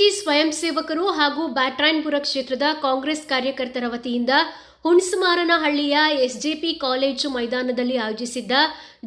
KVG ಸ್ವಯಂ ಸೇವಕರು ಹಾಗೂ ಬ್ಯಾಟ್ರಾಯನ್ಪುರ ಕ್ಷೇತ್ರದ ಕಾಂಗ್ರೆಸ್ ಕಾರ್ಯಕರ್ತರ ವತಿಯಿಂದ ಹುಣಸಮಾರನಹಳ್ಳಿಯ ಎಸ್ಜೆಪಿ ಕಾಲೇಜು ಮೈದಾನದಲ್ಲಿ ಆಯೋಜಿಸಿದ್ದ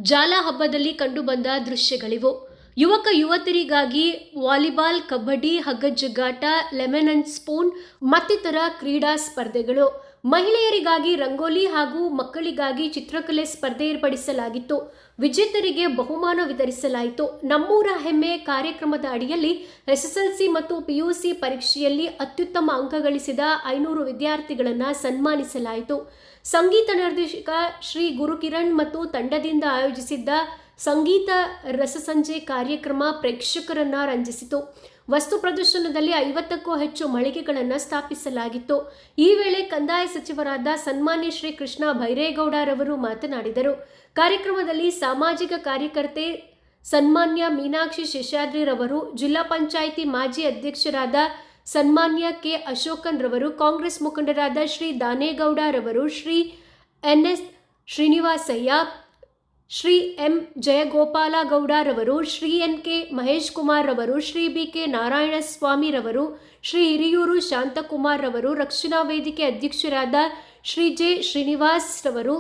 ಜಾಲ ಹಬ್ಬದಲ್ಲಿ ಕಂಡುಬಂದ ದೃಶ್ಯಗಳಿವು. ಯುವಕ ಯುವತಿಯರಿಗಾಗಿ ವಾಲಿಬಾಲ್, ಕಬಡ್ಡಿ ಹಗ್ಗಜಗ್ಗಾಟ ಲೆಮನ್ ಅಂಡ್ ಸ್ಪೂನ್ ಮತ್ತಿತರ ಕ್ರೀಡಾ ಸ್ಪರ್ಧೆಗಳು. ಮಹಿಳೆಯರಿಗಾಗಿ ರಂಗೋಲಿ ಹಾಗೂ ಮಕ್ಕಳಿಗಾಗಿ ಚಿತ್ರಕಲೆ ಸ್ಪರ್ಧೆ ಏರ್ಪಡಿಸಲಾಗಿತ್ತು. ವಿಜೇತರಿಗೆ ಬಹುಮಾನ ವಿತರಿಸಲಾಯಿತು. ನಮ್ಮೂರ ಹೆಮ್ಮೆ ಕಾರ್ಯಕ್ರಮದ ಅಡಿಯಲ್ಲಿ ಎಸ್ಎಸ್ಎಲ್ಸಿ ಮತ್ತು ಪಿಯುಸಿ ಪರೀಕ್ಷೆಯಲ್ಲಿ ಅತ್ಯುತ್ತಮ ಅಂಕ ಗಳಿಸಿದ ಐನೂರು ವಿದ್ಯಾರ್ಥಿಗಳನ್ನು ಸನ್ಮಾನಿಸಲಾಯಿತು. ಸಂಗೀತ ನಿರ್ದೇಶಕ ಶ್ರೀ ಗುರುಕಿರಣ್ ಮತ್ತು ತಂಡದಿಂದ ಆಯೋಜಿಸಿದ್ದ ಸಂಗೀತ ರಸಸಂಜೆ ಕಾರ್ಯಕ್ರಮ ಪ್ರೇಕ್ಷಕರನ್ನ ರಂಜಿಸಿತು. ವಸ್ತು ಪ್ರದರ್ಶನದಲ್ಲಿ ಐವತ್ತಕ್ಕೂ ಹೆಚ್ಚು ಮಳಿಗೆಗಳನ್ನು ಸ್ಥಾಪಿಸಲಾಗಿತ್ತು. ಈ ವೇಳೆ ಕಂದಾಯ ಸಚಿವರಾದ ಸನ್ಮಾನ್ಯ ಶ್ರೀ ಕೃಷ್ಣ ಭೈರೇಗೌಡರವರು ಮಾತನಾಡಿದರು. ಕಾರ್ಯಕ್ರಮದಲ್ಲಿ ಸಾಮಾಜಿಕ ಕಾರ್ಯಕರ್ತೆ ಸನ್ಮಾನ್ಯ ಮೀನಾಕ್ಷಿ ಶೇಷಾದ್ರಿರವರು, ಜಿಲ್ಲಾ ಪಂಚಾಯಿತಿ ಮಾಜಿ ಅಧ್ಯಕ್ಷರಾದ ಸನ್ಮಾನ್ಯ ಕೆ ಅಶೋಕನ್ ರವರು ಕಾಂಗ್ರೆಸ್ ಮುಖಂಡರಾದ Shri ದಾನೇಗೌಡರವರು, Shri N S Srinivasaiah Shri M ಜಯಗೋಪಾಲಗೌಡರವರು, Shri N K Mahesh Kumar ರವರು ಶ್ರೀ ಬಿ ಕೆ ನಾರಾಯಣಸ್ವಾಮಿ ರವರು ಶ್ರೀ ಹಿರಿಯೂರು ಶಾಂತಕುಮಾರ್ ರವರು ರಕ್ಷಣಾ ವೇದಿಕೆ ಅಧ್ಯಕ್ಷರಾದ ಶ್ರೀ ಜೆ ಶ್ರೀನಿವಾಸ್ ರವರು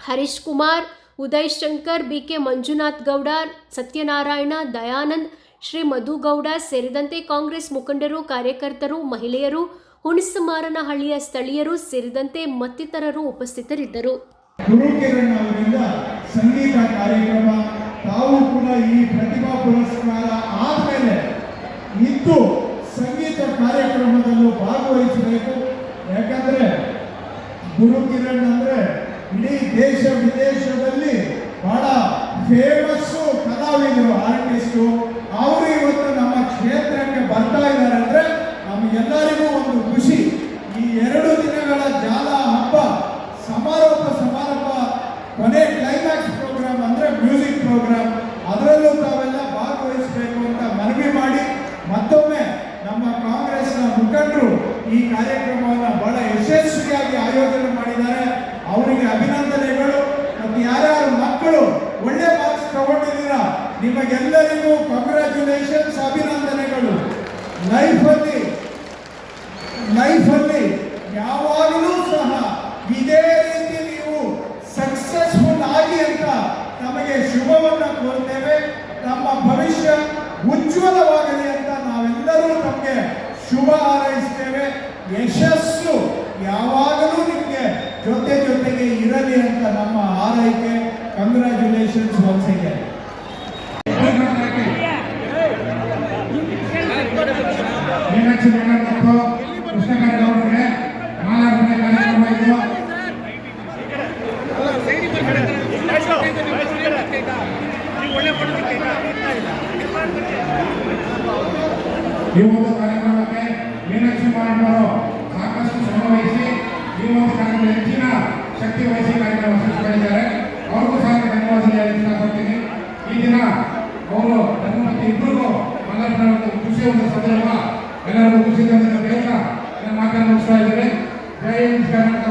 ಹರೀಶ್ ಕುಮಾರ್, ಉದಯ್ ಶಂಕರ್, ಬಿ ಕೆ ಮಂಜುನಾಥ್ ಗೌಡ, ಸತ್ಯನಾರಾಯಣ, ದಯಾನಂದ್, ಶ್ರೀ ಮಧುಗೌಡ ಸೇರಿದಂತೆ ಕಾಂಗ್ರೆಸ್ ಮುಖಂಡರು, ಕಾರ್ಯಕರ್ತರು, ಮಹಿಳೆಯರು, ಹುಣಸಮಾರನಹಳ್ಳಿಯ ಸ್ಥಳೀಯರು ಸೇರಿದಂತೆ ಮತ್ತಿತರರು ಉಪಸ್ಥಿತರಿದ್ದರು. ಕಾರ್ಯಕ್ರಮ, ತಾವು ಕೂಡ ಈ ಪ್ರತಿಭಾ ಪುರಸ್ಕಾರ ಆದಮೇಲೆ ಇದ್ದು ಸಂಗೀತ ಕಾರ್ಯಕ್ರಮದಲ್ಲೂ ಭಾಗವಹಿಸಬೇಕು. ಯಾಕಂದ್ರೆ ಗುರುಕಿರಣ್ ಅಂದ್ರೆ ಇಡೀ ದೇಶ ವಿದೇಶದಲ್ಲಿ ಬಹಳ ಫೇಮಸ್ಸು ಕಲಾವಿದರು ಆರ್ಟಿಸ್ಟು ಶುಭವನ್ನು ಕೋರ್ತೇವೆ. ನಮ್ಮ ಭವಿಷ್ಯ ಉಜ್ವಲವಾಗಲಿ ಅಂತ ನಾವೆಲ್ಲರೂ ನಮಗೆ ಶುಭ ಹಾರೈಸ್ತೇವೆ. ಯಶಸ್ಸು ಯಾವಾಗಲೂ ನಿಮಗೆ ಜೊತೆ ಜೊತೆಗೆ ಇರಲಿ ಅಂತ ನಮ್ಮ ಹಾರೈಕೆ. ಕಂಗ್ರ್ಯಾಚುಲೇಷನ್ಸ್ ಒನ್ಸಿಗೆ ಮೀನಾಕ್ಷಿ ಮೇಡಮ್ ಮತ್ತು ಈ ಒಂದು ಕಾರ್ಯಕ್ರಮಕ್ಕೆ ಮೀನಾಕ್ಷಿ ಮೇಡಮ್ ಅವರು ಸಾಕಷ್ಟು ಶ್ರಮ ವಹಿಸಿ ಈ ಒಂದು ಕಾರ್ಯಕ್ರಮ ಹೆಚ್ಚಿನ ಶಕ್ತಿ ವಹಿಸಿ ಕಾರ್ಯಕ್ರಮ ಯಶಸ್ವಿಗೊಳಿಸಿದ್ದಾರೆ ಅವ್ರಿಗೂ ಸಹ ಧನ್ಯವಾದ ಇಷ್ಟಪಡ್ತೀನಿ. ಈ ದಿನ ಅವರು ನನ್ನ ಮತ್ತು ಇಬ್ಬರಿಗೂ ಮಾಲಾರ್ಪಣೆ ಒಂದು ಖುಷಿ ಒಂದು ಸಂದರ್ಭ ಎಲ್ಲರಿಗೂ ಖುಷಿ ತಂದ ಬೇಗ ಜೈ ಕರ್ನಾಟಕ